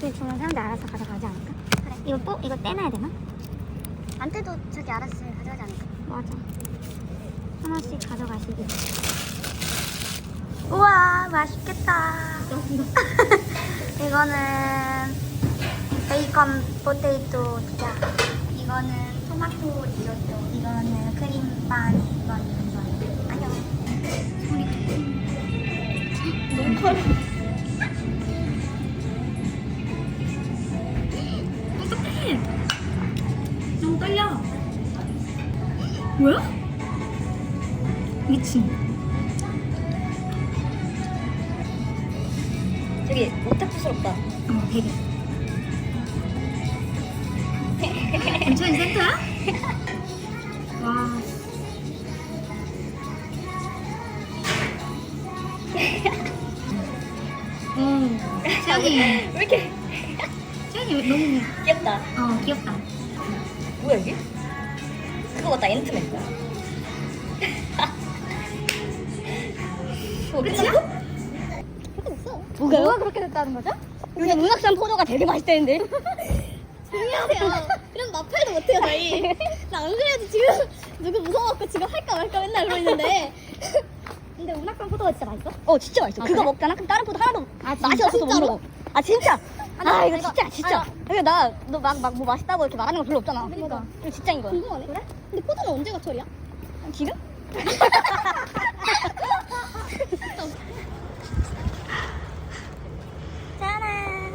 어떻게 주면 사람들 알아서 가져가지 않을까? 그래. 이거 뽀 이거 떼놔야 되나? 안 떼도 저기 알아서 가져가지 않을까? 맞아. 하나씩 가져가시길. 우와 맛있겠다. 이거는 베이컨 포테이토 피자. 이거는 토마토 리조또. 이거는 크림빵. 이거는 이거는 안녕. 너무 커. 뭐야? 미친. 되게 오타쿠스럽다. 어, 되게. 괜찮은 센터야? 와. 음, 채연이, 왜 이렇게 채연이 너무, 귀엽다. 어, 귀엽다. 뭐야 이게? 그거 같다 앤트맨. 어, 끝이야? 뭐가요? 뭐가 그렇게 됐다는 거죠? 요새 문학산 포도가 되게 맛있다는데. 조용히 하세요. 이런 마팔도 못해요, 저희. 나 안 그래도 지금 누구 무서워갖고 지금 할까 말까 맨날 그러고 있는데. 근데 운학산 포도가 진짜 맛있어? 어 진짜 맛있어. 아, 그거 그래? 먹잖아. 그럼 다른 포도 하나도 아? 맛이 없어서 못? 먹어. 아 진짜. 아 이거 이거- 진짜 진짜. 그러니까 나너 막 막 뭐 맛있다고 이렇게 말하는 거 별로 없잖아. 그러니까. 이거 진짜인 거야. 궁금하네. 그래? 근데 포도는 언제 가철이야? 지금? 짜란.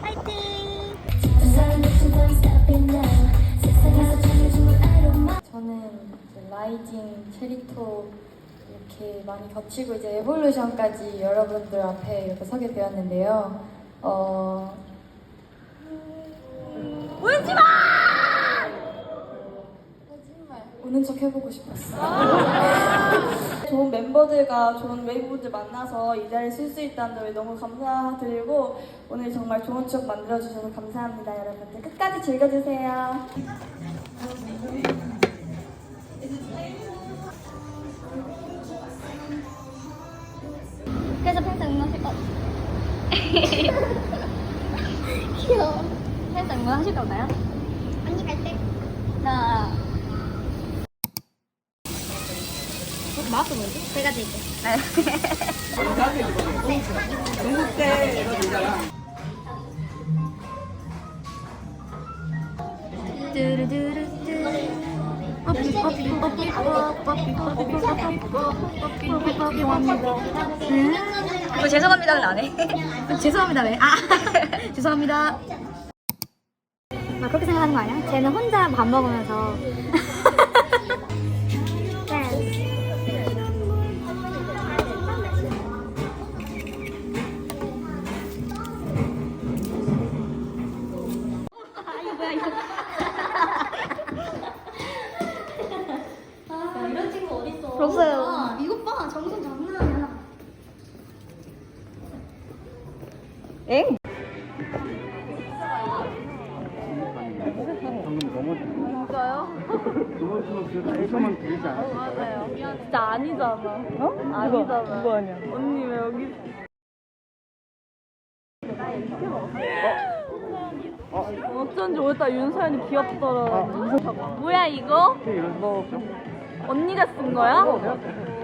파이팅! 저는 이제 라이징, 체리토 이렇게 많이 겹치고 이제 에볼루션까지 여러분들 앞에 이렇게 서게 되었는데요. 어... 울지 마! 우는 척 해보고 싶었어. 좋은 멤버들과 좋은 웨이브분들 만나서 이 자리를 쓸수 있다는 점에 너무 감사드리고 오늘 정말 좋은 추억 만들어주셔서 감사합니다, 여러분들. 끝까지 즐겨주세요. 귀여워. 살짝 뭐 하실 건가요? 언니 갈 때. 나. 맛은 뭐지? 제가 드릴게요. 중국 때 이거 되잖아. 네. 합니다. 뭐 죄송합니다는 안 해. 죄송합니다 왜? 아 죄송합니다. 막 그렇게 생각하는 거 아니야? 쟤는 혼자 밥 먹으면서 댄스. 이런 엥? 일소만 드리지 않았어요? 맞아요. 진짜 아니잖아. 어? 아니잖아. 누가, 누가 아니야? 언니 왜 여기? 어? 어쩐지 오늘따라 윤서연이 귀엽더라. 아, 뭐야 이거? 언니가 쓴 거야?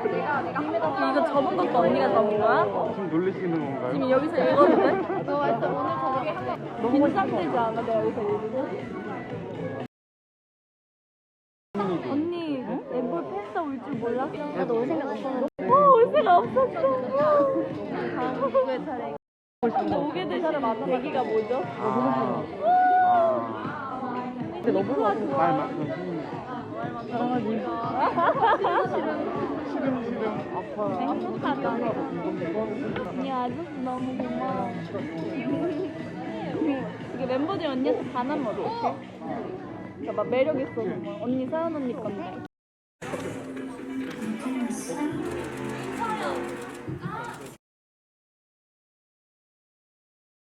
이거 접은 것도 언니가 접은 거야? 지금 놀리시는 건가요? 지금 여기서 읽어도 돼? 너 오늘 저녁에 긴장되지 않아? 내가 여기서 읽으면? 언니 엠볼 팬싸 올줄 몰랐어? 나도 올 생각 없었는데 어, 올 생각 없었어 다음 누구의 차례 근데 오게 될 계기가 뭐죠? 아. 근데 너무 좋아 좋아 말 맞춰. 사랑하지. 시름 시름 아파. 행복하다 언니 아저씨 너무 고마워 이게 멤버들이 언니한테 반하면 어떡해? 그러니까 막 매력 있어서 막 언니 서연 언니 건데